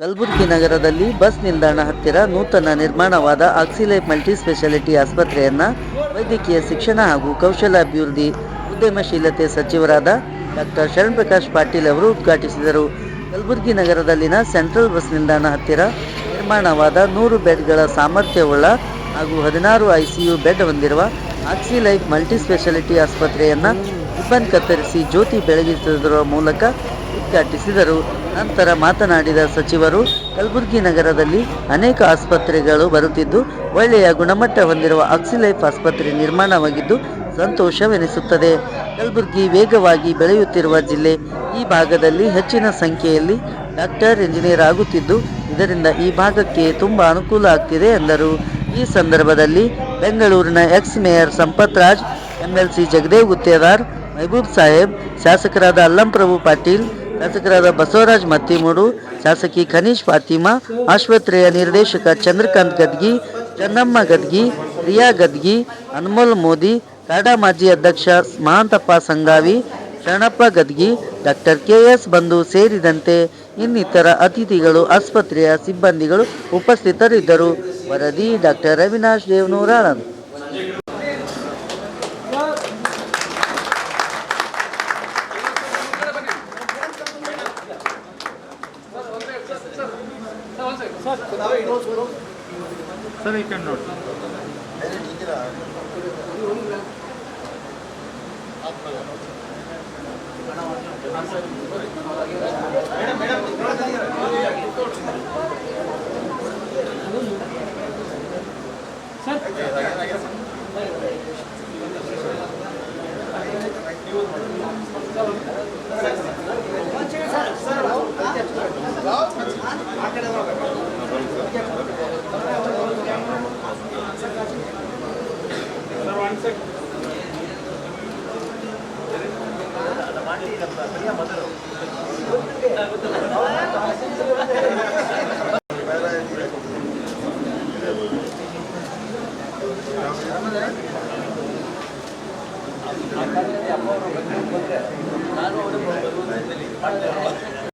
ಕಲಬುರಗಿ ನಗರದಲ್ಲಿ ಬಸ್ ನಿಲ್ದಾಣ ಹತ್ತಿರ ನೂತನ ನಿರ್ಮಾಣವಾದ ಆಕ್ಸಿಲೈಫ್ ಮಲ್ಟಿ ಸ್ಪೆಷಾಲಿಟಿ ಆಸ್ಪತ್ರೆಯನ್ನ ವೈದ್ಯಕೀಯ ಶಿಕ್ಷಣ ಹಾಗೂ ಕೌಶಲಾಭಿವೃದ್ಧಿ ಉದ್ಯಮಶೀಲತೆ ಸಚಿವರಾದ ಡಾಕ್ಟರ್ ಶರಣ್ ಪ್ರಕಾಶ್ ಪಾಟೀಲ್ ಅವರು ಉದ್ಘಾಟಿಸಿದರು. ಕಲಬುರಗಿ ನಗರದಲ್ಲಿನ ಸೆಂಟ್ರಲ್ ಬಸ್ ನಿಲ್ದಾಣ ಹತ್ತಿರ ನಿರ್ಮಾಣವಾದ ನೂರು ಬೆಡ್ಗಳ ಸಾಮರ್ಥ್ಯವುಳ್ಳ ಹಾಗೂ ಹದಿನಾರು ಐಸಿಯು ಬೆಡ್ ಹೊಂದಿರುವ ಆಕ್ಸಿಲೈಫ್ ಮಲ್ಟಿ ಸ್ಪೆಷಾಲಿಟಿ ಆಸ್ಪತ್ರೆಯನ್ನ ರಿಬ್ಬನ್ ಕತ್ತರಿಸಿ ಜ್ಯೋತಿ ಬೆಳಗಿಸುವುದರ ಮೂಲಕ ಉದ್ಘಾಟಿಸಿದರು. ನಂತರ ಮಾತನಾಡಿದ ಸಚಿವರು, ಕಲಬುರಗಿ ನಗರದಲ್ಲಿ ಅನೇಕ ಆಸ್ಪತ್ರೆಗಳು ಬರುತ್ತಿದ್ದು, ಒಳ್ಳೆಯ ಗುಣಮಟ್ಟ ಹೊಂದಿರುವ ಆಕ್ಸಿಲೈಫ್ ಆಸ್ಪತ್ರೆ ನಿರ್ಮಾಣವಾಗಿದ್ದು ಸಂತೋಷವೆನಿಸುತ್ತದೆ. ಕಲಬುರಗಿ ವೇಗವಾಗಿ ಬೆಳೆಯುತ್ತಿರುವ ಜಿಲ್ಲೆ, ಈ ಭಾಗದಲ್ಲಿ ಹೆಚ್ಚಿನ ಸಂಖ್ಯೆಯಲ್ಲಿ ಡಾಕ್ಟರ್, ಇಂಜಿನಿಯರ್ ಆಗುತ್ತಿದ್ದು, ಇದರಿಂದ ಈ ಭಾಗಕ್ಕೆ ತುಂಬ ಅನುಕೂಲ ಆಗ್ತಿದೆ ಎಂದರು. ಈ ಸಂದರ್ಭದಲ್ಲಿ ಬೆಂಗಳೂರಿನ ex mayor Sampath Raj, MLC Jagadev Guttedar, Mehboob Saheb, ಶಾಸಕರಾದ ಅಲ್ಲಂಪ್ರಭು ಪಾಟೀಲ್ ಶಾಸಕರಾದ ಬಸವರಾಜ್ ಮತ್ತಿಮೂಡು ಶಾಸಕಿ ಖನೀಶ್ ಫಾತಿಮಾ, ಆಸ್ಪತ್ರೆಯ ನಿರ್ದೇಶಕ ಚಂದ್ರಕಾಂತ್ ಗದ್ಗಿ, ಚನ್ನಮ್ಮ ಗದ್ಗಿ, ಪ್ರಿಯಾ ಗದ್ಗಿ, ಅನ್ಮೋಲ್ ಮೋದಿ, ಕಾಡಾ ಮಾಜಿ ಅಧ್ಯಕ್ಷ Mahantappa Sangavi, Sharanappa Gadgi, doctor K S Bandhu ಸೇರಿದಂತೆ ಇನ್ನಿತರ ಅತಿಥಿಗಳು, ಆಸ್ಪತ್ರೆಯ ಸಿಬ್ಬಂದಿಗಳು ಉಪಸ್ಥಿತರಿದ್ದರು. ವರದಿ ಡಾಕ್ಟರ್ ಅವಿನಾಶ್ ದೇವನೂರಾಳನ್ Sir, you can note. Sir, करता बढ़िया मदर हो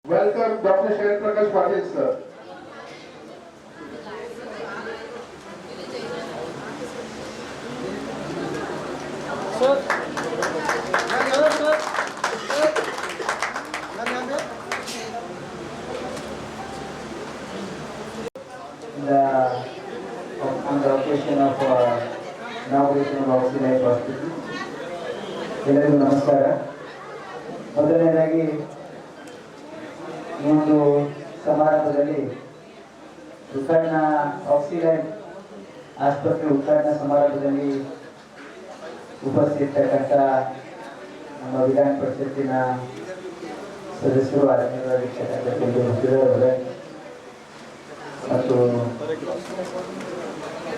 Welcome Dr. Shayan Prakash Patil sir. ಎಲ್ಲರಿಗೂ ನಮಸ್ಕಾರ. ಮೊದಲನೇದಾಗಿ ಒಂದು ಸಮಾರಂಭದಲ್ಲಿ ಉದ್ಘಾಟನಾ ಆಕ್ಸಿಡೆಂಟ್ ಆಸ್ಪತ್ರೆ ಉದ್ಘಾಟನಾ ಸಮಾರಂಭದಲ್ಲಿ ಉಪಸ್ಥಿತಕ್ಕಂಥ ನಮ್ಮ ವಿಧಾನ ಪರಿಷತ್ತಿನ ಸದಸ್ಯರು ಅವರೇ ಮತ್ತು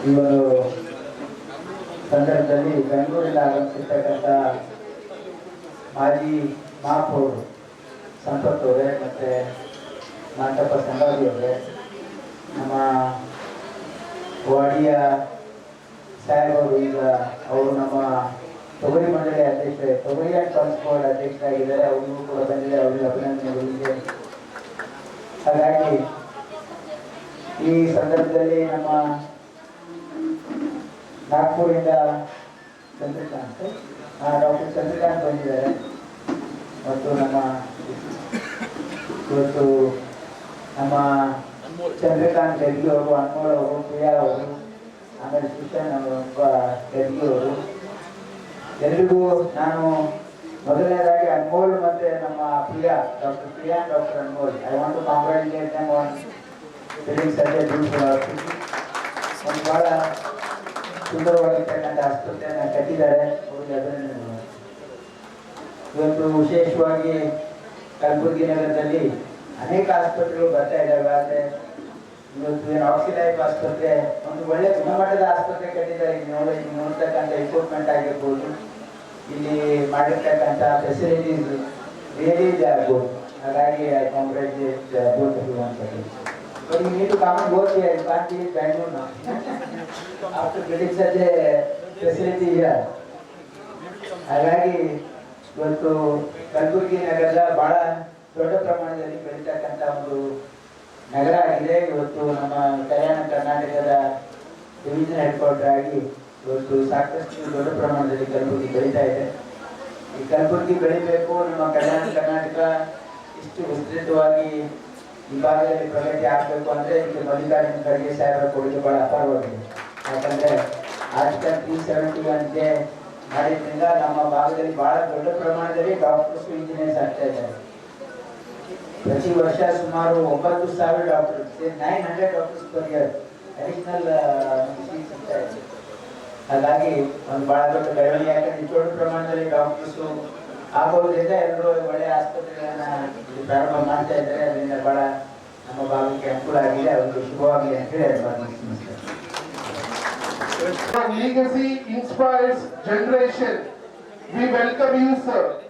ಈ ಒಂದು ಸಂದರ್ಭದಲ್ಲಿ ಬೆಂಗಳೂರಿನ ಆಗಮಿಸಿರ್ತಕ್ಕಂಥ ಮಾಜಿ ಮಾಪೋರು ಸಂಪತ್ ಅವರೆ ಮತ್ತು ಮಂಟಪ ಸಂಗಾವಿ ಅವರೇ, ನಮ್ಮ ವಾಡಿಯ ಅವರು ಈಗ ಅವರು ನಮ್ಮ ತೊಗರಿ ಮಂಡಳಿ ಅಧ್ಯಕ್ಷ ತೊಗರಿ ಆ್ಯಂಡ್ ಅಧ್ಯಕ್ಷ ಅಧ್ಯಕ್ಷರಾಗಿದ್ದಾರೆ, ಅವ್ರಿಗೂ ಕೂಡ ಬಂದಿದೆ, ಅವರಿಗೆ ಅಭಿನಂದನೆಗಳಿಗೆ ಹಾಗಾಗಿ ಈ ಸಂದರ್ಭದಲ್ಲಿ ನಮ್ಮ ನಾಗ್ಪುರಿಂದ ಚಂದ್ರಕಾಂತ್ ಡಾಕ್ಟರ್ ಚಂದ್ರಕಾಂತ್ ಬಂದಿದ್ದಾರೆ. ಮತ್ತು ನಮ್ಮ ಇವತ್ತು ನಮ್ಮ ಚಂದ್ರಕಾಂತ್ ಗದ್ಗಿ ಅವರು ಅನ್ಮೋಳ್ ಅವರು ಪ್ರಿಯಾ ಅವರು ಆಮೇಲೆ ಸುಶಾನ್ ಅವರು ಗದ್ಗಿ ಅವರು. ಎಲ್ರಿಗೂ ನಾನು ಮೊದಲನೇದಾಗಿ ಅನ್ಮೋಲ್ ಮತ್ತೆ ನಮ್ಮ Priya doctor Priya doctor Anmol. I want to congratulate them on building such a beautiful hospital ಒಂದು ಸುಂದರವಾಗಿರ್ತಕ್ಕಂಥ ಆಸ್ಪತ್ರೆಯನ್ನು ಕಟ್ಟಿದ್ದಾರೆ. ಅವರಿಗೆ ಅಭಿನಂದನೆಗಳು ಇವತ್ತು ವಿಶೇಷವಾಗಿ ಕಲಬುರಗಿ ನಗರದಲ್ಲಿ ಅನೇಕ ಆಸ್ಪತ್ರೆಗಳು ಬರ್ತಾ ಇದ್ದಾವೆ. ಆದರೆ ಇವತ್ತು ಏನು ಆಕ್ಸಿಲೈಫ್ ಆಸ್ಪತ್ರೆ, ಒಂದು ಒಳ್ಳೆ ಗುಣಮಟ್ಟದ ಆಸ್ಪತ್ರೆ ಕಟ್ಟಿದ್ದಾರೆ. ನೋಡಿ ನೋಡ್ತಕ್ಕಂಥ ಎಕ್ವಿಪ್ಮೆಂಟ್ ಆಗಿರ್ಬೋದು, ಇಲ್ಲಿ ಮಾಡಿರ್ತಕ್ಕಂಥ ಫೆಸಿಲಿಟೀಸ್ ರಿಯಲಿ ಇದೆ ಆಗ್ಬೋದು. ಹಾಗಾಗಿ I congratulate you need to come and work here, you can't be in Bangalore now. After getting such a facility here. ಹಾಗಾಗಿ ಇವತ್ತು ಕಲಬುರಗಿ ನಗರದ ಬಹಳ ದೊಡ್ಡ ಪ್ರಮಾಣದಲ್ಲಿ ಬೆಳೀತಕ್ಕಂಥ ಒಂದು ನಗರ ಆಗಿದೆ ಇವತ್ತು ನಮ್ಮ ಕಲ್ಯಾಣ ಕರ್ನಾಟಕದ ಡಿವಿಷನ್ ಹೆಡ್ ಕ್ವಾರ್ಟರ್ ಆಗಿ ಇವತ್ತು ಸಾಕಷ್ಟು ದೊಡ್ಡ ಪ್ರಮಾಣದಲ್ಲಿ ಕಲಬುರಗಿ ಬೆಳೀತಾ ಇದೆ ಈ ಕಲಬುರಗಿ ಬೆಳಿಬೇಕು ನಮ್ಮ ಕಲ್ಯಾಣ ಕರ್ನಾಟಕ ಇಷ್ಟು ವಿಸ್ತೃತವಾಗಿ ಈ ಭಾಗದಲ್ಲಿ ಪ್ರಗತಿ ಆಗಬೇಕು ಅಂದ್ರೆ ಇದಕ್ಕೆ ಮಲ್ಲಿಕಾರ್ಜುನ ಖರ್ಗೆ ಸಾಹೇಬರ ಕೊಡುಗೆ ಬಹಳ ಅಪಾರವಾಗಿದೆ. ಯಾಕಂದ್ರೆ ಆರ್ಟಿಕಲ್ ತ್ರೀ ಸೆವೆಂಟಿ ಅಂತೆ ಮಾಡಿದ್ರಿಂದ ನಮ್ಮ ಭಾಗದಲ್ಲಿ ಬಹಳ ದೊಡ್ಡ ಪ್ರಮಾಣದಲ್ಲಿ ಡಾಕ್ಟರ್ಸ್ ಇಂಜಿನಿಯರ್ಸ್ ಆಗ್ತಾ ಇದ್ದಾರೆ. ಪ್ರತಿ ವರ್ಷ ಸುಮಾರು ಒಂಬತ್ತು ಸಾವಿರ doctors nine hundred doctors per year additional ಹಾಗಾಗಿ ಒಂದು ಬಹಳ ದೊಡ್ಡ ಬೆಳವಣಿಗೆ. ಯಾಕಂದ್ರೆ ದೊಡ್ಡ ಪ್ರಮಾಣದಲ್ಲಿ ಡಾಕ್ಟರ್ಸ್ ಆಗೋದ್ರಿಂದ ಎಲ್ಲರೂ ಒಳ್ಳೆ ಆಸ್ಪತ್ರೆಗಳನ್ನ ಇಲ್ಲಿ ಪ್ರಾರಂಭ ಮಾಡ್ತಾ ಇದ್ದಾರೆ ಅದರಿಂದ ಬಹಳ ನಮ್ಮ ಭಾಗಕ್ಕೆ ಅನುಕೂಲ ಆಗಿದೆ ಅವ್ರಿಗೆ ಶುಭವಾಗಲಿ ಅಂತ ಹೇಳಿ legacy inspires generation. We welcome you, sir.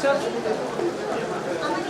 sir.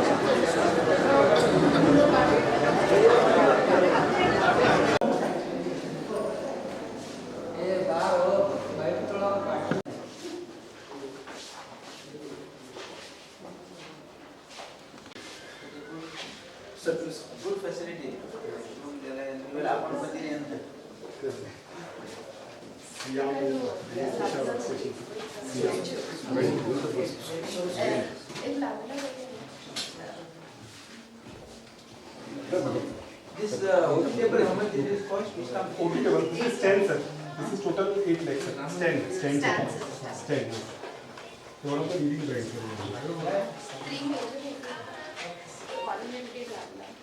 Good facility. This OT table, how much is cost? OT table, this is 10 sir. This is total 8 lakhs sir. 10, 10 sir. 10. One of the leading brands. Three major. One minute.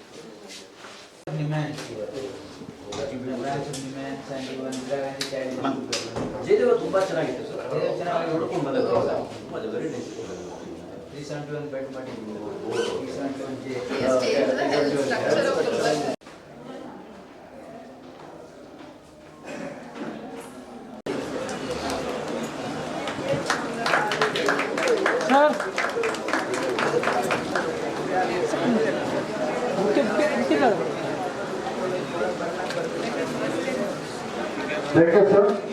sir. Nimmans. Nimmans and even Indira Gandhi Charitable Trust. Jayadeva ತುಂಬಾ ಚೆನ್ನಾಗಿತ್ತು sir Jayadeva ಚೆನ್ನಾಗಿ ನೋಡ್ಕೊಂಡು ಬಂದೆ ತುಂಬಾ very nice 371 bed ಮಾಡಿದ್ರು. 371 J. Yes, change the health structure Thank you, sir.